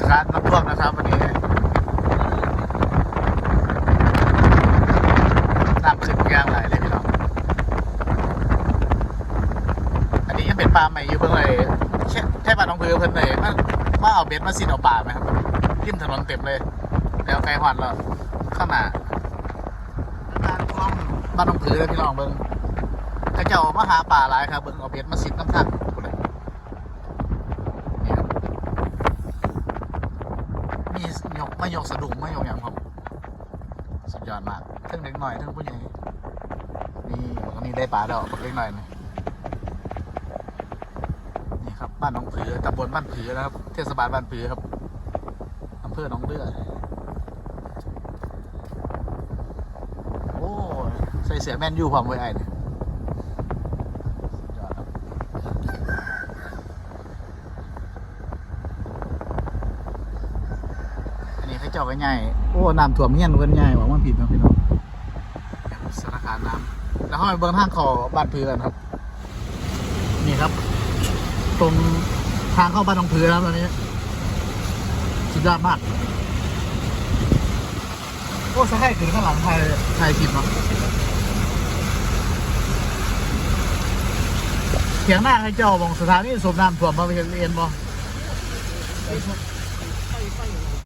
สถานน้ำท่วมนะครับวันนี้น้ำขึ้นยางไหลเลยพี่น้องอันนี้ยังเป็นปลาใหม่อยู่เพิ่งเลยใช่ปลาน้องพือเพิ่นเลยมามาเอาเบ็ดมาสินเอาปลาไหมครับริมถนนเต็มเลยแล้วไกลหวัดแล้วข้างหน้าการคล้องบ้านน้องพือเลยพี่น้องเบิ่งเข้าเจ้ามาหาปลาหลายครับเบิ่งเอาเบ็ดมาสินน้ำทักพูดเลยนี่ครับมี ยกมายกสะดุ้งมายกอย่างครับสุดยอดมากทั้งเล็กหน่อยทั้งผู้ใหญ่นี่วันนี้ได้ปลาแล้วเล็กหน่อยนะนี่ครับบ้านหนองผือตำบลบ้านผือนะครับ เทศบาลบ้านผือครับอำเภอหนองเลือโอ้ใส่เสียแมนยูความไว้ไอ้เนี่ยสุดยอดครับอันนี้ เขาเจ้าก็ง่โอ้น้ำท่วมเงี้ยนเว้นง่ายหวังว่าผิดนะพี่น้องสถานการณ์น้ำแล้วเข้าไปเบิ้งทางเขอบ้านผือนครับ นี่ครับ ตรงทางเข้าบ้านหนองผือแล้วตอนนี้สุดยอดมากโอ้สะให้ถึงข้างหลังไทยไทยคลิปเนาะเถียงหน้าให้เจ้าบองสถานีสูบน้ำท่วมมาไปเรียนบ่